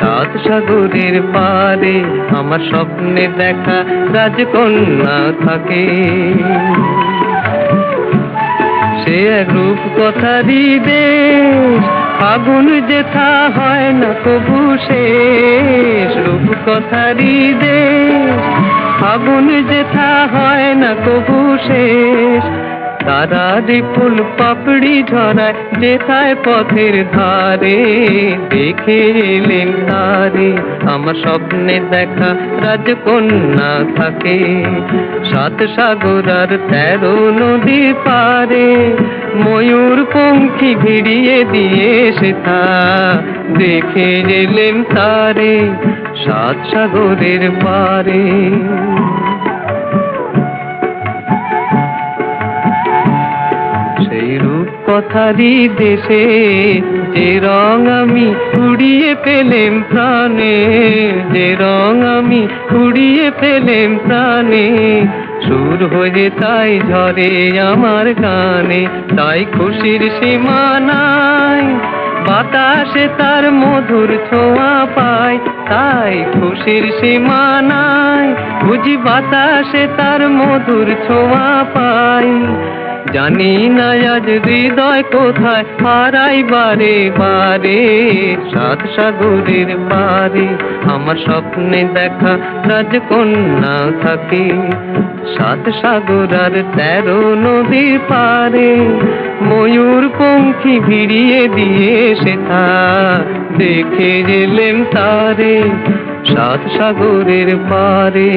সাত সাগরের পারে আমার স্বপ্নে দেখা রাজকন্যা থাকে। সে এক রূপ কথারই দেশ ফাগুন যেথা হয় না কবু শেষ। রূপ কথারই দেশ ফাগুন যেথা হয় না কবু শেষ। তারা ফুল পাপড়ি ঝরায় যেথায় পথের ধারে, দেখে এলেন তারে। আমার স্বপ্নে দেখা রাজকন্যা থাকে, সাত সাগর আর তেরো নদী পারে। ময়ূর পঙ্খী ভিড়িয়ে দিয়ে সেথা দেখে এলেন তারে, সাত সাগরের পারে। রূপ কথারই দেশে, যে রং আমি উড়িয়ে পেলেম প্রাণে, যে রং আমি উড়িয়ে পেলেম প্রাণে, সুর হয়ে তাই ঝরে আমার গানে, তাই খুশির সীমা নাই বাতাসে তার মধুর ছোঁয়া পায় তাই খুশির সীমা নাই বুঝি বাতাসে তার মধুর ছোঁয়া পাই। জানি না আজ হৃদয় কোথায় হারাই বারে বারে সাত সাগরের পারে। আমার স্বপ্নে দেখা রাজকন্যা থাকে, সাত সাগর আর তেরো নদীর পারে। ময়ূর পঙ্খী ভিড়িয়ে দিয়ে সেথা দেখে গেলেম তারে, সাত সাগরের পারে।